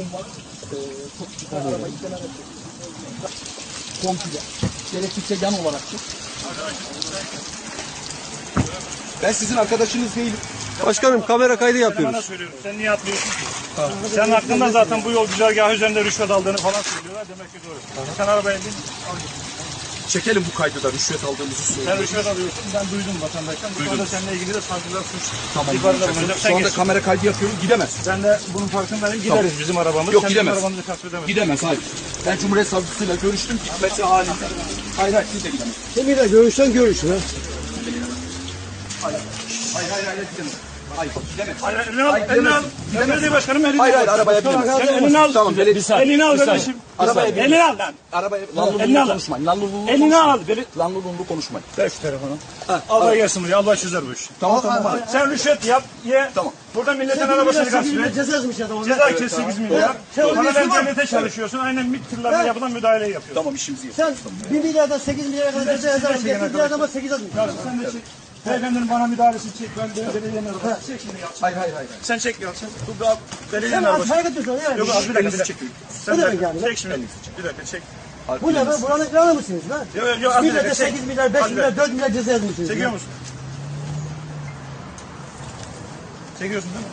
kum var. Ee, çok güzel arabayı kenara. Komple. Gerekirse yan olarak çek. Ben sizin arkadaşınız değilim. Başkanım kamera kaydı yapıyoruz. Bana söylüyorum. Sen niye atlıyorsun ki? Senin hakkında zaten bu yol güzergahı üzerinde rüşvet aldığını falan söylüyorlar. Demek ki doğru. Sen arabaya bin. Çekelim bu kaydı da rüşvet aldığımızı Sen söyleyelim. rüşvet alıyorsun. Ben duydum vatandaştan. Bu konuda seninle ilgili de savcılar suç. Tamam. ihbarda bulunacak. Şu Sen anda kamera kaydı yapıyorum. Gidemez. Ben de bunun farkındayım. Gideriz bizim arabamız. Yok, Sen gidemez. Arabamızı gasp edemezsin. Gidemez hayır. Ben Cumhuriyet Savcısıyla görüştüm. Gitmesi halinde. Hayır hayır siz de gidemez. Kiminle görüşsen görüş. Ha? Hayır hayır hayır gidemez. Hayır gidemez. Hayır, elini al. Hayır, Elini al. Ben belediye başkanım elini Hayır al. hayır arabaya binemez. Sen elini al. Tamam belediye. Elini al kardeşim. Arabaya bin. Elini al lan. Arabaya Elini al. konuşmayın. Lanlulunlu Elini konuşmayın. al. Beni... Lanlulunlu konuşmayın. Ver şu telefonu. Allah gelsin buraya. Allah çözer bu işi. Tamam tamam. Sen rüşvet yap, ye. Tamam. Burada milletin arabasını gasp. Ceza yazmış adam. Ceza kes 8 milyar. İşi var. devlete çalışıyorsun. Aynen MİT tırlarına yapılan müdahaleyi yapıyorsun. Tamam işimizi yapalım. Sen 1 milyardan 8 milyara kadar ceza yazarım. 1 milyardan ama 8 yazmış. Ya sen de çek. Beyefendinin bana müdahalesi çek. Ben de belediyenin arabası. Çek şimdi ya. Hayır hayır hayır. Sen çek ya. Sen bu da belediyenin Sen arabası. aşağıya götürsün. Yok abi bir dakika. Çekin. Sen de demek yani? çek şimdi. Bir dakika çek. Bu ne be? Buranın planı mısınız lan? Yok yok yok. Millete dakika, çek. 8 milyar, 5 Hadi milyar, be. 4 milyar ceza yazmışsınız. Çekiyor musun? Çekiyorsun değil mi?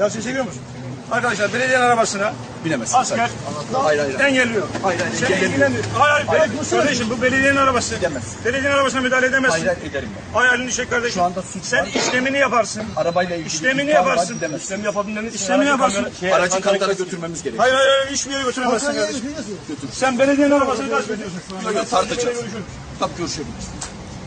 Ya sen çekiyor musun? Arkadaşlar belediyenin arabasına Binemez. asker Hayır hayır. engelliyor. Hayır hayır. Seni engellemiyorum. ilgilendiriyor. Hayır hayır. be- Kardeşim bu belediyenin arabası. Gidemez. Belediyenin arabasına müdahale edemezsin. Hayır hayır ederim ben. Hayalini çek kardeşim. Şu anda suç Sen var. işlemini yaparsın. Arabayla ilgili İşlemini var, yaparsın. gidemez. İşlemi yapabilir İşlemi yaparsın. Aracı kantara götürmemiz gerekiyor. Hayır hayır hayır hiçbir yere götüremezsin kardeşim. Sen belediyenin arabasını gasp ediyorsun. Yok, tartacağız. Tabii görüşebiliriz.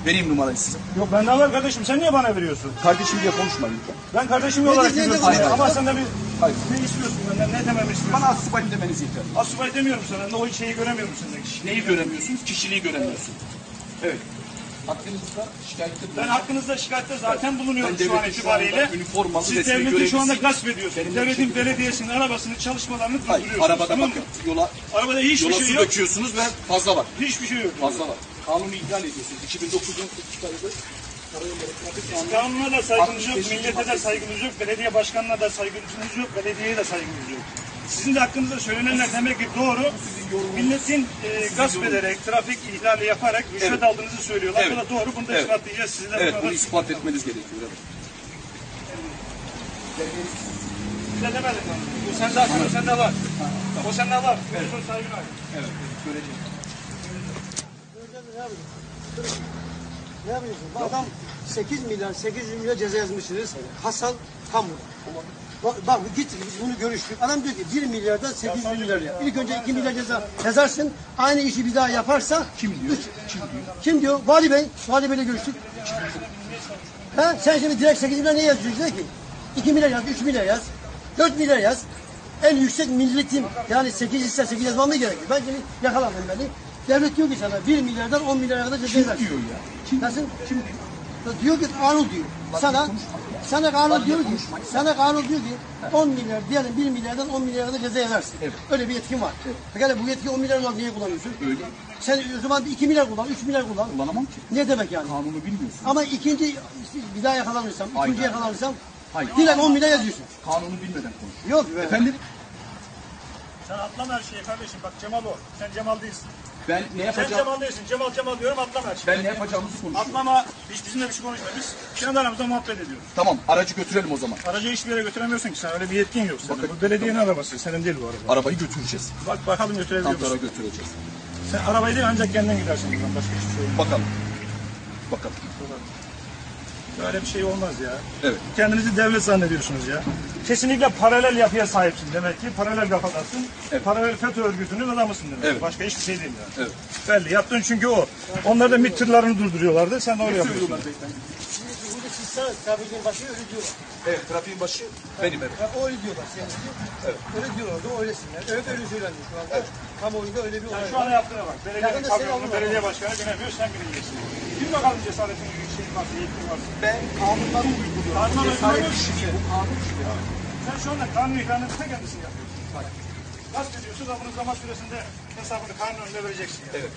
Vereyim numarayı size. Yok benden var kardeşim sen niye bana veriyorsun? Kardeşim diye konuşmayın lütfen. Ben kardeşim olarak ne- ama sen de bir Hayır. ne istiyorsun benden ne dememi istiyorsun? Bana astsubayım demeniz yeter. Asubay demiyorum sana ne o şeyi göremiyorum sendeki. Neyi göremiyorsunuz? Kişiliği göremiyorsunuz. Evet. Hakkınızda şikayette Ben bulunun. hakkınızda şikayette zaten bulunuyorum Ben şu an itibariyle. üniformalı Siz resmi devletin şu anda gasp ediyorsunuz. Benim Devletin de- belediyesinin arabasının çalışmalarını Hayır, durduruyorsunuz. arabada tamam bakın yola, Arabada hiçbir yola şey su yok. döküyorsunuz ve fazla var. Hiçbir şey yok. Fazla var. Kanunu ihlal ediyorsunuz. 2009'un sayılı karayolları trafik kanunu. Kanuna da saygımız yok, 65. millete de saygımız yok, belediye başkanına da saygımız yok, belediyeye de saygımız yok. Sizin de hakkınızda söylenenler demek ki doğru. Milletin e, gasp ederek, trafik ihlali yaparak rüşvet Evet. aldığınızı söylüyorlar. Evet. Bu da doğru. Bunu da Evet. ispatlayacağız. Sizler Evet bunu ispat etmeniz gerekiyor. Evet. Ne demedim. Bu sende o sende var. O sende var. Evet. Sahibine ait. Evet. Göreceğiz. Ne yapıyorsun? Bu adam 8 milyar, 800 milyar ceza yazmışsınız. Hasan Kamu. Bak, bak git biz bunu görüştük. Adam diyor ki 1 milyardan 800 milyar ya. İlk önce 2 milyar ceza yazarsın. Aynı işi bir daha yaparsa Kim diyor? Kim diyor? kim diyor? Vali Bey. Vali Bey'le görüştük. Ha? Sen şimdi direkt 8 milyar ne yazıyorsun? Ki 2 milyar yaz, 3 milyar yaz, 4 milyar yaz. En yüksek milletim yani 8 ise 8 yazmam mı gerekiyor? Ben şimdi yakalandım beni. Devlet diyor ki sana 1 milyardan 10 milyara kadar ceza yazar. diyor ya? Kim? Nasıl? Kim diyor? Diyor ki kanun diyor. Sana sana kanun diyor ki sana kanun diyor ki 10 milyar diyelim 1 milyardan 10 milyara kadar ceza yazarsın. Evet. Öyle bir yetkin var. Pekala bu yetkiyi 10 milyar olarak niye kullanıyorsun? Öyle. Sen o zaman 2 milyar kullan, 3 milyar kullan. Kullanamam ki. Ne demek yani? Kanunu bilmiyorsun. Ama ikinci bir daha yakalanırsam, Hayır. ikinci yakalanırsam Hayır. direkt 10 milyar yazıyorsun. Kanunu bilmeden konuş. Yok. Efendim Sen atlama her şeye kardeşim. Bak Cemal o. Sen Cemal değilsin. Ben ne Sen yapacağım? Cemal değilsin. Cemal Cemal diyorum atlama. Ben ne yapacağımızı konuşuyorum. Atlama. Hiç bizimle bir şey konuşma. Biz kendi aramızda muhabbet ediyoruz. Tamam aracı götürelim o zaman. Aracı hiçbir yere götüremiyorsun ki. Sen öyle bir yetkin yok senin. Bu belediyenin arabası. Senin değil bu araba. Arabayı götüreceğiz. Bak bakalım götürebiliyor Kantara musun? götüreceğiz. Sen arabayı değil ancak kendin gidersin buradan. Başka hiçbir şey olmaz. Bakalım. Bakalım. Böyle bir şey olmaz ya. Evet. Kendinizi devlet zannediyorsunuz ya. Kesinlikle paralel yapıya sahipsin demek ki. Paralel kafadasın. Evet. Paralel FETÖ örgütünün adamısın demek. Evet. Başka hiçbir şey değil yani. Evet. Belli. Yaptığın çünkü o. Onlar da MİT tırlarını durduruyorlardı. Sen de öyle yapıyorsun. Çizsene trafiğin başı öyle diyorlar. Evet trafiğin başı benim evet. O öyle diyorlar. Senin diyor. Evet. Öyle diyorlar da öylesinler. Evet öyle söylendi şu anda. Kamuoyunda öyle bir olay Şu ana yaptığına bak. Belediye Yakında seni kamyonunu alırlar. belediye başkanı binemiyor. Sen bineceksin. Bin bakalım cesaretin şey varsa, yetkin varsa. Ben kanunları uyguluyorum. Kanunları Cesaret uyguluyorsun. işi bu. Kanun işi. Sen şu anda kanun ihlalini ta kendisini yapıyorsun. Gasp ediyorsun da bunun zaman süresinde hesabını kanun önüne vereceksin. Yani. Evet.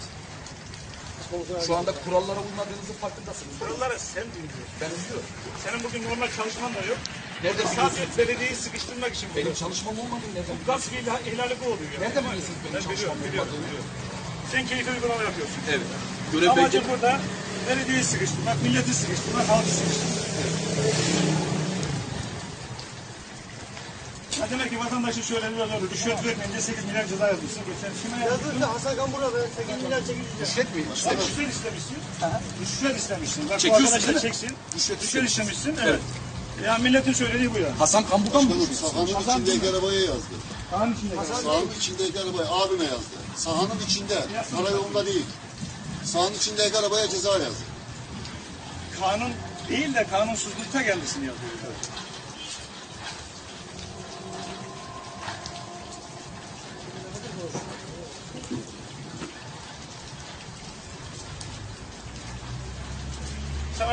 Şu anda kurallara uymadığınızın farkındasınız. Kurallara sen bilmiyorsun. Ben biliyorum. Senin bugün normal çalışman da yok. Nerede Sadece biliyorsunuz? belediyeyi sıkıştırmak için Benim çalışmam olmadı nereden? Gasp ihla- ihlali bu oluyor. Nereden biliyorsunuz benim Ben çalışmam biliyorum, biliyorum, olmadığını? biliyorum. Sen keyfi uygulama yapıyorsun. Evet. Görev Amacı belge burada belediyeyi sıkıştırmak, milleti sıkıştırmak, halkı sıkıştırmak. Ha demek ki vatandaşın şöyle bir oldu. Rüşvet vermeyince 8 milyar ceza yazmışsın. Sen kime yazdın? Yazık da Hasan Kan burada 8 milyar 800 lira. rüşvet mi? Sen rüşvet istemişsin. Rüşvet istemişsin. Bak bu Çekiyorsun arkadaşlar değil mi? çeksin. Rüşvet Rüşvet istemişsin. Evet. Ya milletin söylediği bu ya. Hasan Kambur'dan mı? Sahanın içindeki arabaya yazdı. Kanun içinde. Sahanın içindeki arabaya abime yazdı. Sahanın içinde, karayolunda değil. Sahanın içindeki arabaya ceza yazdı. Kanun değil de kanunsuzlukta kendisini yapıyor.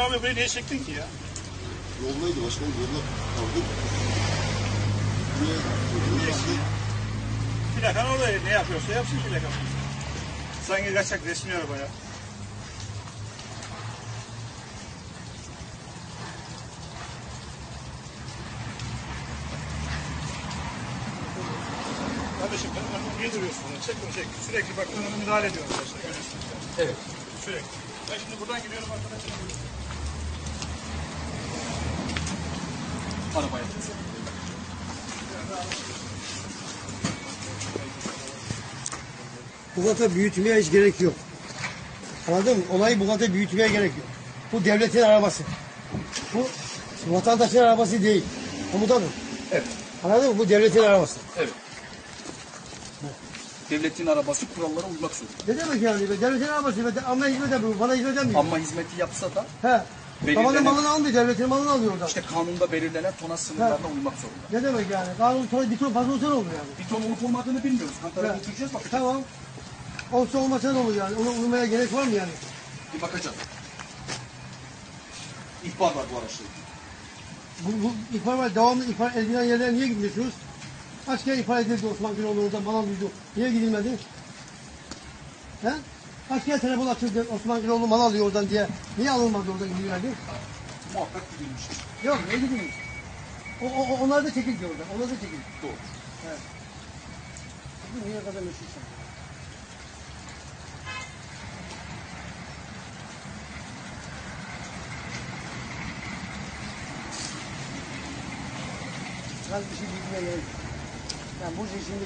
Abi burayı niye çektin ki ya? Yoldaydı başkanım yolda kaldık. Buraya buraya Plakan orada ne yapıyorsa yapsın plakan. Sanki kaçak resmi araba ya. Kardeşim ben ben niye duruyorsun? Çek bunu çek. Sürekli bak önüme müdahale ediyorum arkadaşlar. Görüyorsunuz. Evet. Sürekli. Ben şimdi buradan gidiyorum arkadaşlar. Arabaya. Bu kadar büyütmeye hiç gerek yok. Anladın mı? Olayı bu kadar büyütmeye gerek yok. Bu devletin arabası. Bu vatandaşın arabası değil. Komutanım. Evet. Anladın mı? Bu devletin arabası. Evet. Devletin arabası kurallara uymak zorunda. Ne demek yani? Devletin arabası. Ama hizmet yapıyor. Bana hizmet etmiyor. Ama hizmeti yapsa da He. Babanın malını almıyor. Devletin malını alıyor oradan. işte kanunda belirlenen tona sınırlarına uymak zorunda. Ne demek yani? Kanun sonra bir ton fazla olsa ne olur yani? Bir ton olup olmadığını bilmiyoruz. Ankara'ya Evet. götüreceğiz bakacağız. Tamam. Olsa olmasa ne olur yani? Ona uymaya gerek var mı yani? Bir bakacağız. İhbar var bu araçta. Bu, bu ihbar var. Devamlı ihbar edilen yerlere niye gitmiyorsunuz? Kaç kere ihbar edildi Osman Güloğlu orada mal alıyordu. Niye gidilmedi? He? Kaç kere telefon açıldı Osman Güloğlu mal alıyor oradan diye. Niye alınmadı orada gidilmedi? Muhakkak gidilmiştir. Yok niye gidilmiş? O, o, onlar da çekildi orada. Onlar da çekildi. Doğru. Bu niye kadar meşhur sen? Ben bir şey bilmeye gerek yok. Yani bu şimdi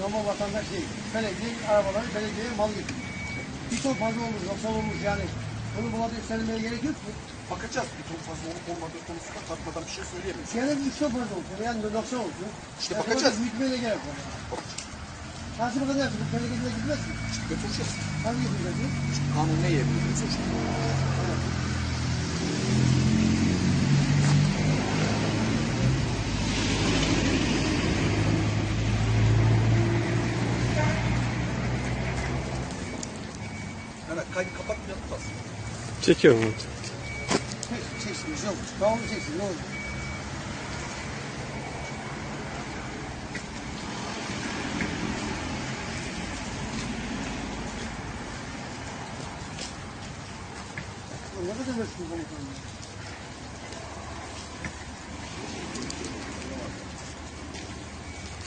normal vatandaş değil. Belediye arabaları belediyeye mal getiriyor. Bir ton fazla olmuş, yoksa olmuş yani. Bunu buna göstermeye gerek yok ki. Bakacağız. Bir ton fazla olup olmadığı konusunda tartmadan bir şey söyleyemeyiz. Yani bir ton fazla olsun, yani noksan olsun. İşte Yani bakacağız. Büyütmeye de gerek var. Nasıl kadar yapıyorsun? Belediyeye gitmez ki. Götüreceğiz. Nasıl gitmeyeceksin? Kanun ne yiyebiliriz? Evet, kaydı kapat bir yapmaz. Çekiyorum. Çek, çeksin, olmaz. Devamlı çeksin, ne olur. Ne kadar meşgul komutanım.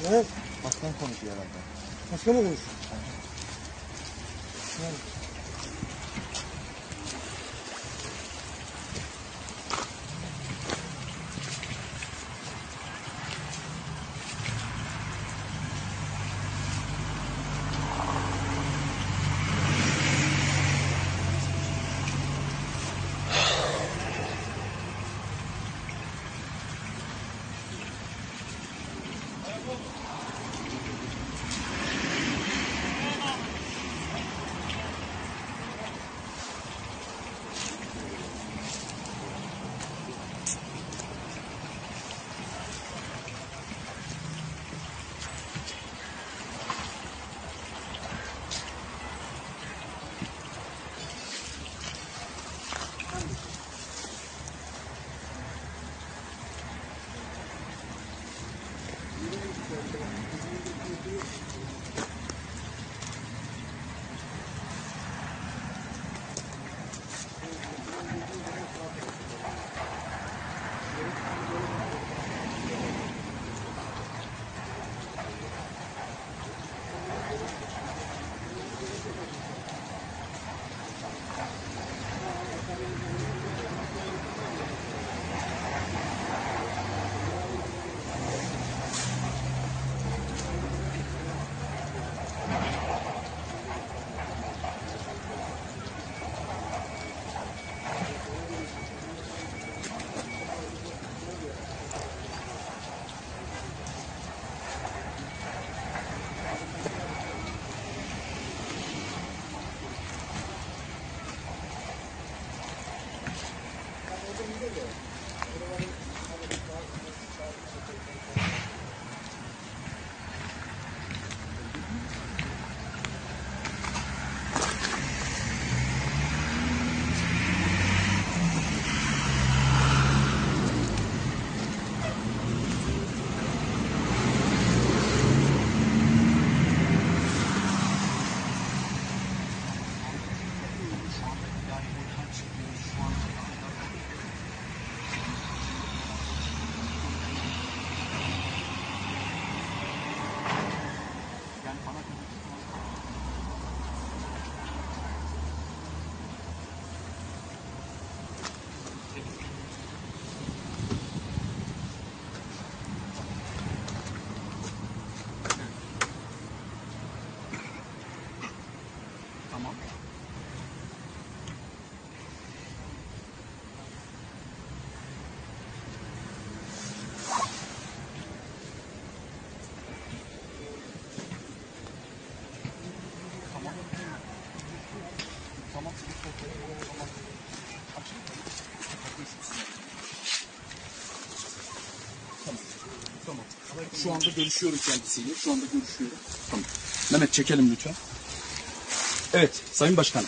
Evet. Başkan konuşuyor herhalde. Başka mı konuşuyor? Şu anda görüşüyorum kendisiyle. Şu anda görüşüyorum. Tamam. Mehmet çekelim lütfen. Evet Sayın Başkanım.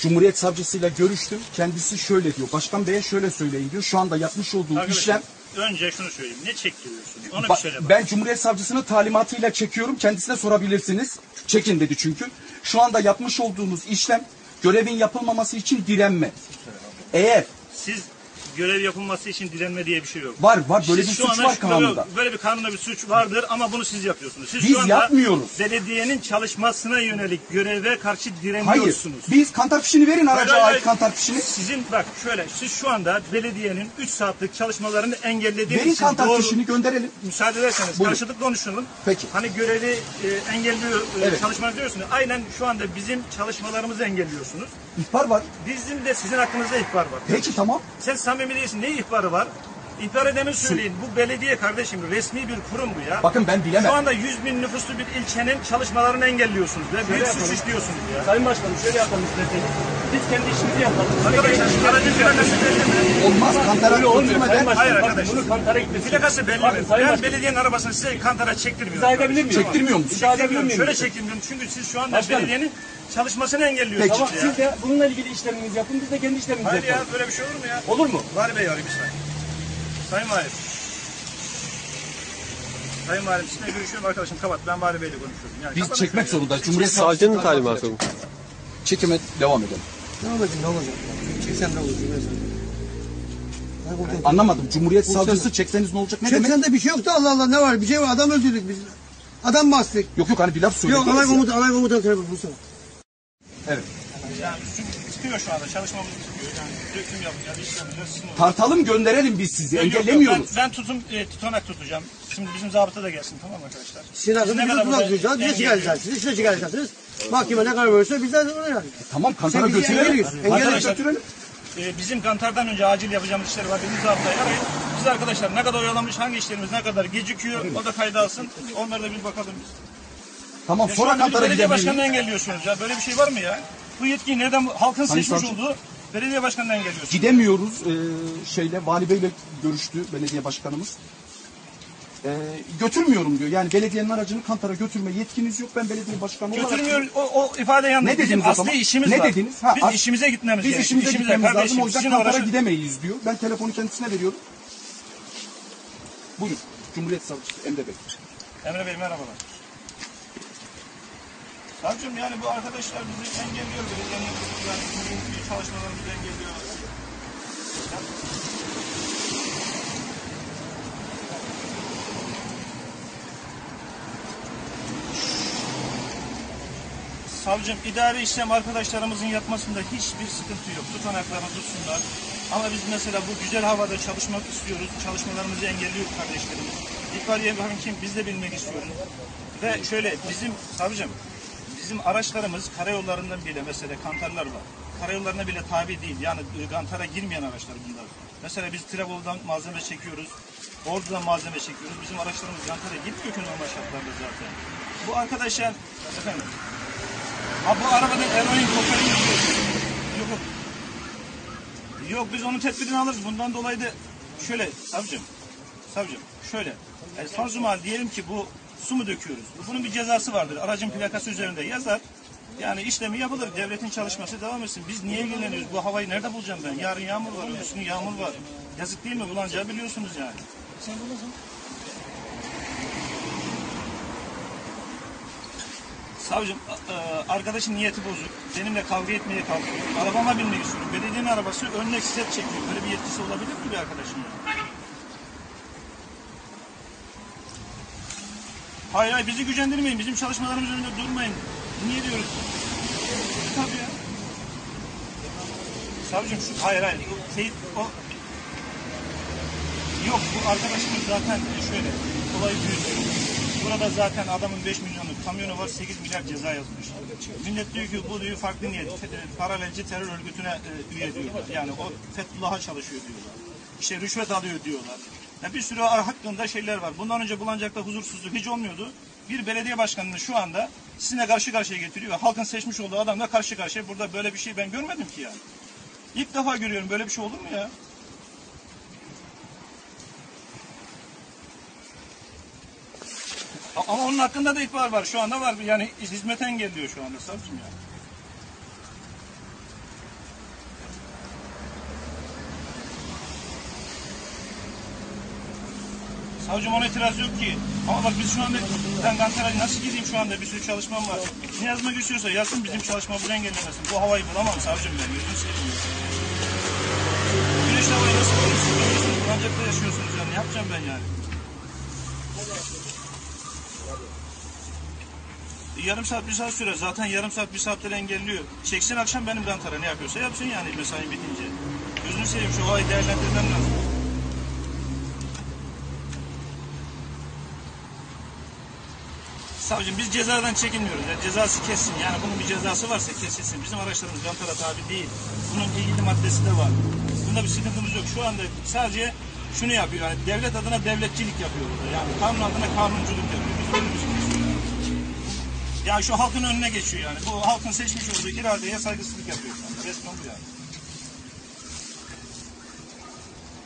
Cumhuriyet Savcısıyla görüştüm. Kendisi şöyle diyor. Başkan Bey'e şöyle söyleyin diyor. Şu anda yapmış olduğu Arkadaşlar, işlem önce şunu söyleyeyim. Ne çektiriyorsun? Onu bir Ba- söyle bak. ben Cumhuriyet Savcısının talimatıyla çekiyorum. Kendisine sorabilirsiniz. Çekin dedi çünkü. Şu anda yapmış olduğunuz işlem görevin yapılmaması için direnme. Eğer Siz görev yapılması için direnme diye bir şey yok. var var böyle Siz bir suç var kanunda. Böyle bir kanunda bir suç vardır ama bunu siz yapıyorsunuz. Siz Biz şu anda yapmıyoruz. belediyenin çalışmasına yönelik göreve karşı Hayır. direniyorsunuz. Biz kantar fişini verin Hayır, araca hayır, ait hayır. kantar fişini. Sizin bak şöyle siz şu anda belediyenin 3 saatlik çalışmalarını engellediğiniz Verin için kantar doğru fişini gönderelim. müsaade ederseniz Buyurun. karşılıklı konuşalım. Peki. Hani görevi e, engelliyor e, Evet. çalışmanızı diyorsunuz. Aynen şu anda bizim çalışmalarımızı engelliyorsunuz. İhbar var. Bizim de sizin hakkınızda ihbar var. Peki tamam. Sen samimi değilsin. Ne ihbarı var? İhbar edemin söyleyin. Bu belediye kardeşim resmi bir kurum bu ya. Bakın ben bilemem. Şu anda 100 bin nüfuslu bir ilçenin çalışmalarını engelliyorsunuz ve büyük suç işliyorsunuz ya. Sayın Başkanım şöyle yapalım isterseniz. Biz kendi işimizi yapalım. Arkadaşlar aracın plakası belli mi? Olmaz kantara Öyle olmuyor Sayın götürmeden Başkanım. Hayır Bakın arkadaş. Bunu kantara gitmesi. Plakası belli Bakın mi? Sayın Ben Başkanım. belediyenin arabasını size kantara çektirmiyorum. İzah edebilir miyim? çektirmiyor musun? İzah edebilir miyim? Şöyle çektirmiyorum çünkü siz şu anda Başkanım. belediyenin çalışmasını engelliyorsunuz Tamam ya. siz de bununla ilgili işleminizi yapın. Biz de kendi işlemimizi Hayır ya yapalım. böyle bir şey olur mu ya? Olur mu? Vali Bey arayayım bir saniye. Sayın Valim. Sayın Valim sizinle görüşüyorum arkadaşım kapat. Ben Vali Bey'le konuşuyorum. Yani Biz çekmek zorundayız. Cumhuriyet Savcının talimatı mı? Çekime devam edelim. Ne olacak ne olacak? Çeksen ne olacak? Ne olacak? Anlamadım. Cumhuriyet Savcısı çekseniz ne olacak? Ne demek? Çeksen de bir şey yoktu Allah Allah ne var? Bir şey var adam öldürdük biz. Adam bastık. Yok yok hani bir laf Yok söylediniz alay komutan alay komutan tarafı bulsana. Evet. Yani istiyor şu anda çalışmamızı istiyor. Yani döküm yapacağız, iş yapacağız. Tartalım gönderelim biz sizi. Yok, yok, Engellemiyoruz. Ben, ben tutum, e, tutanak tutacağım. Şimdi bizim zabıta da gelsin tamam mı arkadaşlar? Sizin hakkında tutak burada tutacağız. Bize çıkaracaksınız. Siz işine çıkaracaksınız. Mahkeme ne karar verirse biz de yani. Tamam kantara Sen bizi götürelim. engelliyorsun. Arkadaşlar- götürelim. E, bizim kantardan önce acil yapacağımız işler var. Bizim zabıtayı arayın. Biz arkadaşlar ne kadar oyalamış, hangi işlerimiz ne kadar gecikiyor o da kayda alsın. Onları da bir bakalım biz. Tamam Ya şu sonra anda bir kantara belediye gidelim. başkanını engelliyorsunuz ya. Böyle bir şey var mı ya? Bu yetkiyi nereden halkın seçmiş savcı? olduğu belediye başkanını engelliyorsunuz. Gidemiyoruz. Ee, şeyle Vali Bey'le görüştü belediye başkanımız. Ee, götürmüyorum diyor. Yani belediyenin aracını kantara götürme yetkiniz yok. Ben belediye başkanı olarak... Götürmüyor. O, o ifade yanlış. Ne Bizim dediniz o asli zaman? işimiz Ne var. dediniz? Ha, Biz as- işimize gitmemiz Biz gerekiyor. işimize gitmemiz lazım. O yüzden sizin kantara uğraşın- gidemeyiz diyor. Ben telefonu kendisine veriyorum. Buyurun. Cumhuriyet Savcısı Emre Bey. Emre Bey merhabalar. Savcım yani bu arkadaşlar bizi engelliyor. Belediyenin yani bizim çalışmalarımızı engelliyor. Savcım idari işlem arkadaşlarımızın yapmasında hiçbir sıkıntı yok. Tutanaklarını tutsunlar. Ama biz mesela bu güzel havada çalışmak istiyoruz. Çalışmalarımızı engelliyor kardeşlerimiz. İhbariye hakim biz de bilmek istiyoruz. Ve şöyle bizim savcım bizim araçlarımız karayollarından bile mesela kantarlar var. Karayollarına bile tabi değil. Yani e, kantara girmeyen araçlar bunlar. Mesela biz Trebol'dan malzeme çekiyoruz. Ordu'dan malzeme çekiyoruz. Bizim araçlarımız kantara gitmiyor ki normal şartlarda zaten. Bu arkadaşlar efendim Ha bu arabadan eroin kokain yok yok. Yok biz onun tedbirini alırız. Bundan dolayı da şöyle savcım. Savcım şöyle. E, farzumal diyelim ki bu su mu döküyoruz? Bunun bir cezası vardır. Aracın plakası üzerinde yazar. Yani işlemi yapılır. Devletin çalışması devam etsin. Biz niye ilgileniyoruz? Bu havayı nerede bulacağım ben? Yarın yağmur var, gün yağmur var. Yazık değil mi? Bulanacağı biliyorsunuz yani. Sen bulasın. Savcım, e, arkadaşın niyeti bozuk. Benimle kavga etmeye kalkıyor. Arabama binmek istiyorum. Belediyenin arabası önüne set çekiyor. Böyle bir yetkisi olabilir mi bir arkadaşın ya? Hayır hayır bizi gücendirmeyin. Bizim çalışmalarımız önünde durmayın. Niye diyoruz? Tabii ya. Savcım şu hayır hayır. Seyit, o Yok bu arkadaşımız zaten şöyle olayı büyütüyor. Burada zaten adamın 5 milyonluk kamyonu var 8 milyar ceza yazmış. Millet diyor ki bu diyor farklı niyet te- e, paralelci terör örgütüne e, üye diyorlar. Yani o Fethullah'a çalışıyor diyorlar. İşte rüşvet alıyor diyorlar. Ya bir sürü hakkında şeyler var. Bundan önce Bulancak'ta huzursuzluk hiç olmuyordu. Bir belediye başkanını şu anda sizinle karşı karşıya getiriyor ve halkın seçmiş olduğu adamla karşı karşıya. Burada böyle bir şey ben görmedim ki yani. İlk defa görüyorum böyle bir şey olur mu ya? Ama onun hakkında da ihbar var. Şu anda var. Yani hizmete engelliyor şu anda savcım ya. Savcım ona itiraz yok ki. Ama bak biz şu anda ben Ankara'ya nasıl gideyim şu anda bir sürü çalışmam var. Ne yazmak istiyorsa yazsın bizim çalışma bunu engellemesin. Bu havayı bulamam savcım ben. Gözünü seveyim. Güneş havayı nasıl bulursunuz? Kulancak'ta yaşıyorsunuz yani. Ne yapacağım ben yani? Yarım saat bir saat sürer. Zaten yarım saat bir saatleri engelliyor. Çeksin akşam benim gantara ne yapıyorsa yapsın yani mesai bitince. Gözünü seveyim şu havayı değerlendirmem lazım. Savcım biz cezadan çekinmiyoruz. Yani cezası kessin. Yani bunun bir cezası varsa kesilsin. Bizim araçlarımız gantara tabi değil. Bunun ilgili maddesi de var. Bunda bir sıkıntımız yok. Şu anda sadece şunu yapıyor. Yani devlet adına devletçilik yapıyor burada. Yani kanun adına kanunculuk yapıyor. Biz kesiyor. Yani şu halkın önüne geçiyor yani. Bu halkın seçmiş olduğu iradeye saygısızlık yapıyor. anda. Resmen bu yani.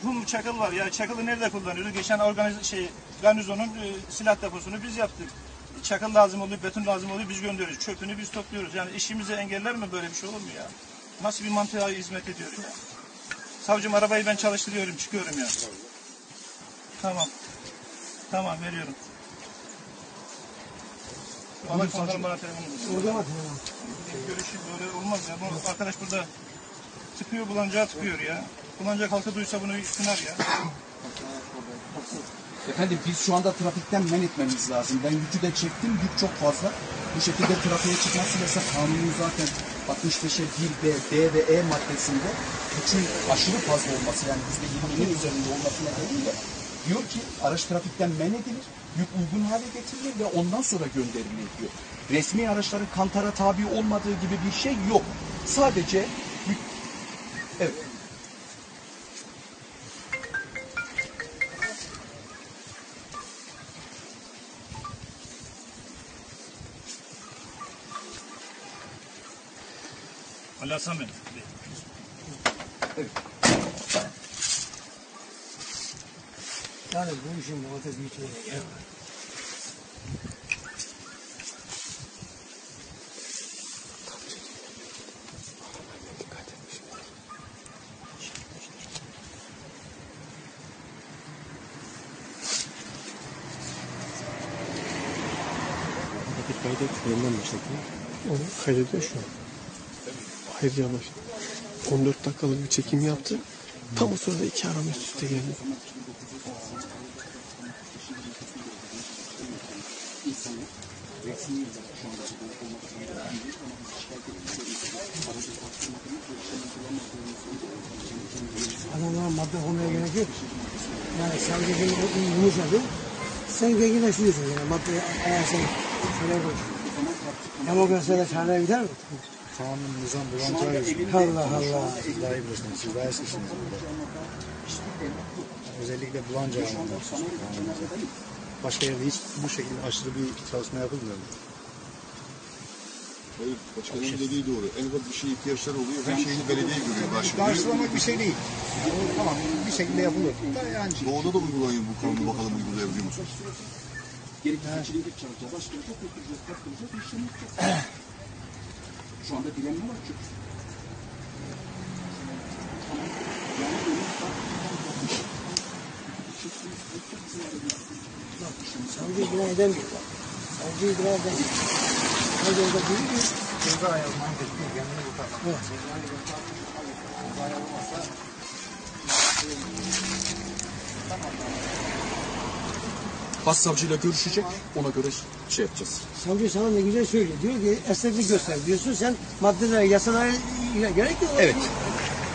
Rum çakıl var. Ya çakılı nerede kullanıyoruz? Geçen organize şey garnizonun e, silah deposunu biz yaptık. Çakıl lazım oluyor, beton lazım oluyor, biz gönderiyoruz. Çöpünü biz topluyoruz. Yani işimizi engeller mi böyle bir şey olur mu ya? Nasıl bir mantığa hizmet ediyor ya? Savcım arabayı ben çalıştırıyorum, çıkıyorum ya. Tamam. Tamam veriyorum. Bana savcım bana telefonumu. Orada bak. Görüşü böyle olmaz ya. Bu arkadaş burada tıkıyor bulancağı tıkıyor ya. Bulancak halkı duysa bunu kınar ya. Efendim biz şu anda trafikten men etmemiz lazım. Ben yükü de çektim. Yük çok fazla. Bu şekilde trafiğe çıkması yasak. Kanunun zaten 65'e 1 B, D ve E maddesinde yükün aşırı fazla olması yani bizde 20'nin üzerinde olması nedeniyle diyor ki araç trafikten men edilir, yük uygun hale getirilir ve ondan sonra gönderilir diyor. Resmi araçların kantara tabi olmadığı gibi bir şey yok. Sadece yük... Evet. Bey. Yani bu işin muhatap var. Paket kaydet yeniden başlattı. Onu kaydediyor şu an. Hayır yavaş. 14 dakikalık bir çekim yaptı. Tam o sırada iki arama üst üste geldi. Adamlara madde koymaya gerek yok. Yani sadece bir yumuşadı. Sen zenginleşiyorsun yani maddeyi ayarsan şuraya koy. Demokrasiyle çareye gider mi? Kanun, nizam, bulancağı yüzünden. Allah Allah. Siz daha iyi bilirsiniz. Siz daha eskisiniz burada. Özellikle bulancağı anlamda. Başka yerde hiç bu şekilde aşırı bir çalışma yapılmıyor. Hayır, başkanın dediği doğru. En ufak bir şey ihtiyaçları oluyor. Her şeyini belediye görüyor. Başlıyor. Karşılamak bir şey değil. Yani tamam bir şekilde yapılır. Yani Doğuda da uygulanıyor bu kanunu bakalım uygulayabiliyor musunuz? Gerekirse çilingir çalacağız, açtıracağız, götüreceğiz, taktıracağız, işlem yapacağız. Şu anda direnme var çünkü. Savcı ikna edemiyor. Savcı ikna edemiyor. Hadi orada değil mi? ceza yazmayı bekliyor. Kendini kurtarmak. Başsavcıyla görüşecek, ona göre şey yapacağız. Savcı sana ne güzel söylüyor. Diyor ki esneklik göster diyorsun. Sen maddelere, yasalara gerek yok. Evet.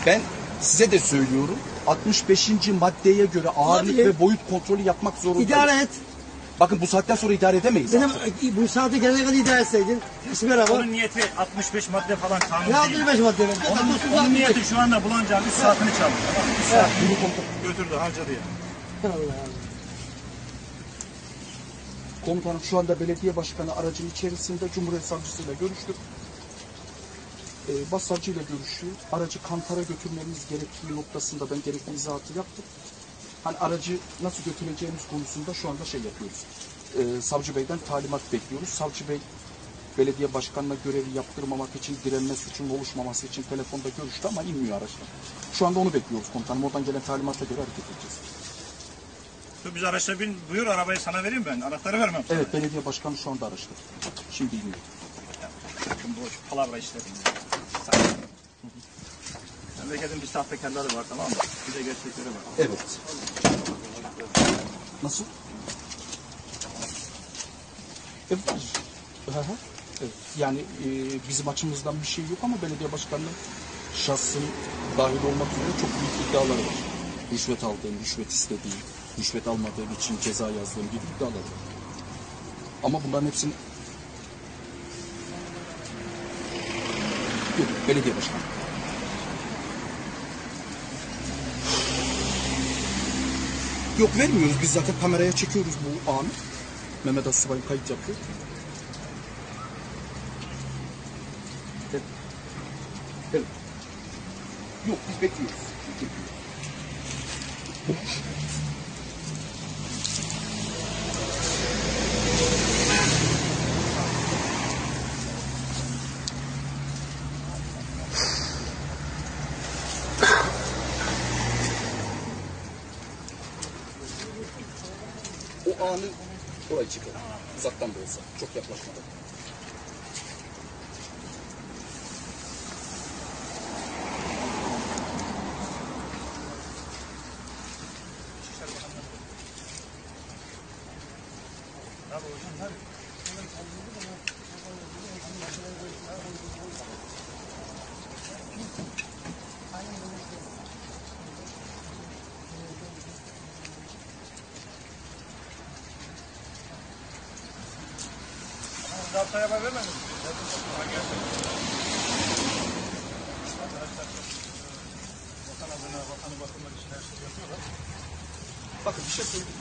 Ben size de söylüyorum. 65. maddeye göre ağırlık Tabii. ve boyut kontrolü yapmak zorundayız. İdare et. Bakın bu saatten sonra idare edemeyiz. Benim artık. bu saate gelene kadar idare etseydin. Resmi araba. Onun niyeti 65 madde falan kanun Ne değil. 65 madde ver. Onun, onun niyeti şu anda bulacağın 3 saatini çaldı. Tamam, 3 saat götürdü harcadı ya. Allah Allah. Komutanım şu anda belediye başkanı aracın içerisinde Cumhuriyet Savcısıyla görüştük. Ee, Başsavcıyla görüşüyor. Aracı kantara götürmemiz gerektiği noktasında ben gerekli izahatı yaptım. Hani aracı nasıl götüreceğimiz konusunda şu anda şey yapıyoruz. e, Savcı Bey'den talimat bekliyoruz. Savcı Bey belediye başkanına görevi yaptırmamak için, direnme suçunun oluşmaması için telefonda görüştü ama inmiyor araçtan. Şu anda onu bekliyoruz komutanım. Oradan gelen talimata göre hareket edeceğiz. Dur biz araçla bin, buyur arabayı sana vereyim ben. Anahtarı vermem sana. Evet, belediye başkanı şu anda araçta. Şimdi iniyor. Bakın boş palavra işleri. Memleketin bir sahtekarları var tamam mı? Bir de gerçekleri var. Evet. Nasıl? Evet. Hı hı. Evet. Yani e, bizim açımızdan bir şey yok ama belediye başkanının şahsın dahil olmak üzere çok büyük iddiaları var. Rüşvet aldığım, rüşvet istediğim, rüşvet almadığım için ceza yazdığım gibi iddiaları. Ama bunların hepsini yok, belediye başkanı. Yok vermiyoruz. Biz zaten kameraya çekiyoruz bu anı. Mehmet Asubay kayıt yapıyor. Evet. Evet. Yok biz bekliyoruz. Bekliyoruz. Anı oraya çekelim. Uzaktan da olsa. Çok yaklaşmadan. Galatasaray haber vermedin mi? Vatan adına, vatanı bakımlar için her şeyi yapıyorlar. Bakın bir şey söyleyeyim.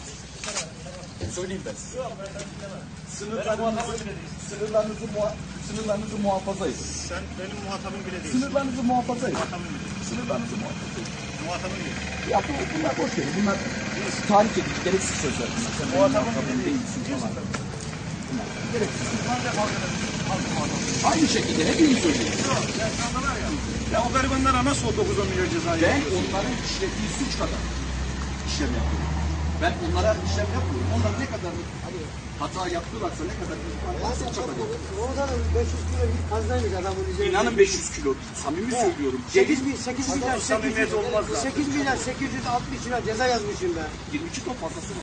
Söyleyeyim ben size. Sınırlarınızı, sınırlarınızı, muha- sınırlarınızı muhafaza edin. Sen benim muhatabım bile değilsin. Sınırlarınızı muhafaza edin. Muhatabım bile değilsin. Sınırlarınızı muhafaza edin. Muhatabım bile değilsin. Ya bu, bunlar boş verin. Bunlar tarih edici, gereksiz sözler bunlar. Sen benim Muhatabım bile değilsin değilsin. falan. Bunlar gereksiz. Aynı şekilde hepiniz söyleyin. Ya o garibanlara nasıl o 9-10 milyon ceza Ben onların işlediği suç kadar işlem yapıyorum. Ben onlara işlem yapmıyorum. Onlar ne kadar hani hata yaptılarsa ne kadar varsa çabalıyorum. Oradan 500 kilo yük fazlaymış adamın üzerinde. İnanın 500 kilo. Samimi söylüyorum. 8 bin, 8 milyar, 800, samimiyet olmaz lan. 8 milyar 860 lira ceza yazmışım ben. 22 ton fazlası var.